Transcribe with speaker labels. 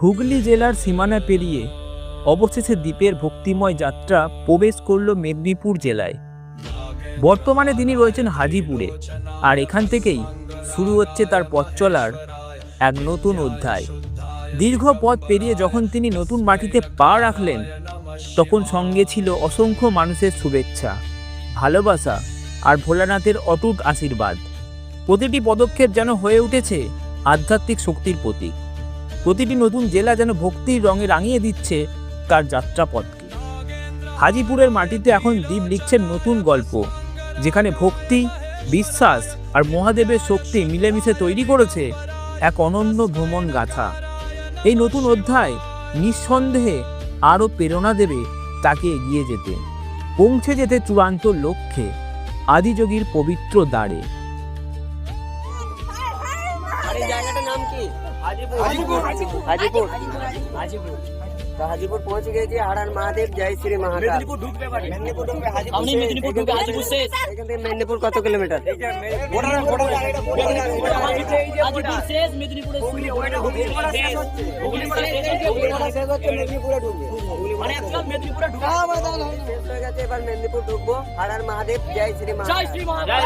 Speaker 1: হুগলি জেলার সীমানা পেরিয়ে অবশেষে দ্বীপের ভক্তিময় যাত্রা প্রবেশ করল মেদিনীপুর জেলায়। বর্তমানে তিনি রয়েছেন হাজিপুরে আর এখান থেকেই শুরু হচ্ছে তার পথ চলার এক নতুন অধ্যায়। দীর্ঘ পথ পেরিয়ে যখন তিনি নতুন মাটিতে পা রাখলেন, তখন সঙ্গে ছিল অসংখ্য মানুষের শুভেচ্ছা, ভালোবাসা আর ভোলানাথের অটুট আশীর্বাদ। প্রতিটি পদক্ষেপ যেন হয়ে উঠেছে আধ্যাত্মিক শক্তির প্রতীক। প্রতিটি নতুন জেলা যেন ভক্তির রঙে রাঙিয়ে দিচ্ছে তার যাত্রাপথকে। হাজিপুরের মাটিতে এখন দ্বীপ লিখছেন নতুন গল্প, যেখানে ভক্তি, বিশ্বাস আর মহাদেবের শক্তি মিলেমিশে তৈরি করেছে এক অনন্য ভ্রমণ গাথা। এই নতুন অধ্যায় নিঃসন্দেহে আরও প্রেরণা দেবে তাকে এগিয়ে যেতে। পৌঁছে যেতে চূড়ান্ত লক্ষ্যে আদিযোগীর পবিত্র দ্বারে।
Speaker 2: এই জায়গাটার নাম কি হাজিপুর হাজিপুর হাজিপুর হাজিপুর তো হাজিপুর পৌঁছে গেছি হারান মহাদেব জয় শ্রী মহাকাল মেদিনীপুর ঢুকবে মেদিনীপুর ঢুকবে হাজিপুর
Speaker 3: আপনি মেদিনীপুর ঢুকে হাজিপুর শেষ
Speaker 2: এখান থেকে মেদিনীপুর কত কিলোমিটার
Speaker 3: হাজিপুর শেষ মেদিনীপুরে শুরু হুগলি শেষ হুগলি শেষ মানে একদম মেদিনীপুরে ঢুকে
Speaker 2: শেষ হয়ে গেছে এবার মেদিনীপুর ঢুকবো হারান মহাদেব জয় শ্রী
Speaker 3: জয়
Speaker 2: মহাকাল
Speaker 3: শ্রী মহাকাল